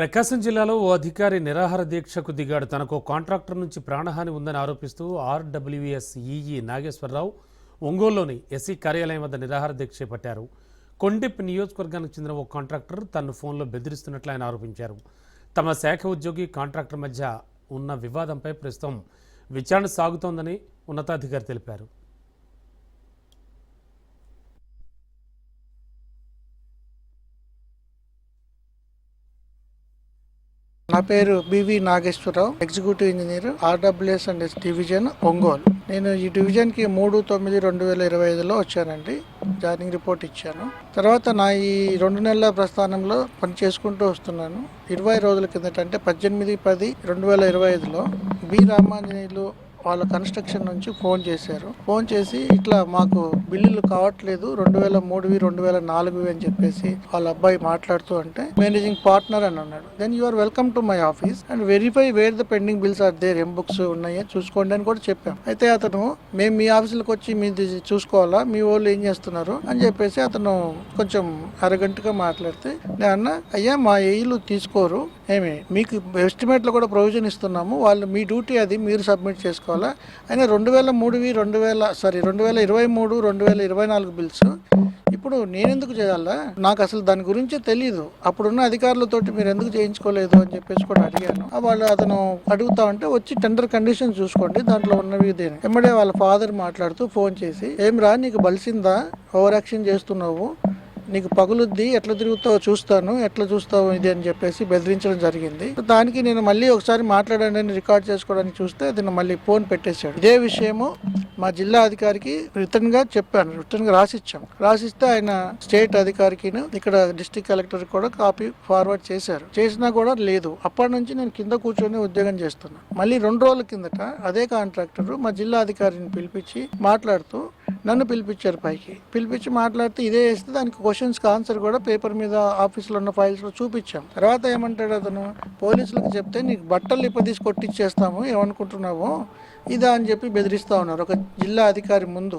ప్రకాశం జిల్లాలో ఓ అధికారి నిరాహార దీక్షకు దిగాడు. తనకు ఓ కాంట్రాక్టర్ నుంచి ప్రాణహాని ఉందని ఆరోపిస్తూ ఆర్డబ్ల్యూఎస్ ఈఈ నాగేశ్వరరావు ఒంగోలులోని ఎస్సీ కార్యాలయం వద్ద నిరాహార దీక్ష చేపట్టారు కొండెప్ నియోజకవర్గానికి చెందిన ఓ కాంట్రాక్టర్ తనను ఫోన్లో బెదిరిస్తున్నట్లు ఆయన ఆరోపించారు. తమ శాఖ ఉద్యోగి కాంట్రాక్టర్ మధ్య ఉన్న వివాదంపై ప్రస్తుతం విచారణ సాగుతోందని ఉన్నతాధికారి తెలిపారు. నా పేరు B V Nageswararao executive engineer RWS and S division Ongole. నేను ఈ డివిజన్కి మూడు తొమ్మిది రెండు వేల ఇరవై ఐదులో వచ్చానండి. జాయినింగ్ రిపోర్ట్ ఇచ్చాను. తర్వాత నా ఈ రెండు నెలల ప్రస్థానంలో పని చేసుకుంటూ వస్తున్నాను. ఇరవై రోజుల కిందట అంటే పద్దెనిమిది పది రెండు వేల ఇరవై ఐదులో బి రామాంజనేయులు వాళ్ళ కన్స్ట్రక్షన్ నుంచి ఫోన్ చేశారు. ఫోన్ చేసి ఇట్లా మాకు బిల్లులు కావట్లేదు రెండు వేల మూడువి రెండు వేల నాలుగువి అని చెప్పేసి వాళ్ళ అబ్బాయి మాట్లాడుతూ అంటే మేనేజింగ్ పార్ట్నర్ అని అన్నాడు. Then you are welcome to my office and verify where the pending bills are there ఏం బుక్స్ ఉన్నాయో చూసుకోండి అని కూడా చెప్పాం. అయితే అతను మేము మీ ఆఫీసులకు వచ్చి మీది చూసుకోవాలా? మీ వాళ్ళు ఏం చేస్తున్నారు? అని చెప్పేసి అతను కొంచెం అరగంటగా మాట్లాడితే నేను అన్న అయ్యా మా ఏఈలు తీసుకోరు. ఏమి మీకు ఎస్టిమేట్లో కూడా ప్రొవిజన్ ఇస్తున్నాము. వాళ్ళు మీ డ్యూటీ అది మీరు సబ్మిట్ చేసుకోవాలా అయినా రెండు వేల మూడువి రెండు వేల సారీ రెండు వేల ఇరవై మూడు రెండు వేల ఇరవై నాలుగు బిల్స్ ఇప్పుడు నేనెందుకు చేయాలా? నాకు అసలు దాని గురించి తెలియదు అప్పుడున్న అధికారులతోటి మీరు ఎందుకు చేయించుకోలేదు అని చెప్పేసి కూడా అడిగాను. వాళ్ళు అతను అడుగుతా ఉంటే వచ్చి టెండర్ కండిషన్ చూసుకోండి దాంట్లో ఉన్నవి దేని ఎమ్మడే వాళ్ళ ఫాదర్ మాట్లాడుతూ ఫోన్ చేసి ఏం రా నీకు బలిసిందా? ఓవర్ యాక్షన్ చేస్తున్నావు. నీకు పగులుద్ది ఎట్లా తిరుగుతావో చూస్తాను ఎట్లా చూస్తావు ఇది అని చెప్పేసి బెదిరించడం జరిగింది. దానికి నేను మళ్ళీ ఒకసారి మాట్లాడండి రికార్డ్ చేసుకోవడానికి చూస్తే అతను మళ్ళీ ఫోన్ పెట్టేశాడు. ఇదే విషయము మా జిల్లా అధికారికి రిటర్న్గా చెప్పాను రిటర్న్గా రాసిచ్చాం రాసిస్తే ఆయన స్టేట్ అధికారికి ఇక్కడ డిస్టిక్ కలెక్టర్ కూడా కాపీ ఫార్వర్డ్ చేశారు. చేసినా కూడా లేదు. అప్పటి నుంచి నేను కింద కూర్చొని ఉద్యోగం చేస్తున్నా. మళ్ళీ రెండు రోజుల కిందట అదే కాంట్రాక్టర్ మా జిల్లా అధికారిని పిలిపించి మాట్లాడుతూ నన్ను పిలిపించారు పైకి. పిలిపించి మాట్లాడితే ఇదే వేస్తే దానికి క్వశ్చన్స్కి ఆన్సర్ కూడా పేపర్ మీద ఆఫీస్లో ఉన్న ఫైల్స్లో చూపించాం. తర్వాత ఏమంటాడు అతను? పోలీసులకు చెప్తే నీకు బట్టలు ఇప్పదీసి కొట్టిచ్చేస్తాము ఏమనుకుంటున్నావు? ఇదా అని చెప్పి బెదిరిస్తా ఉన్నారు. ఒక జిల్లా అధికారి ముందు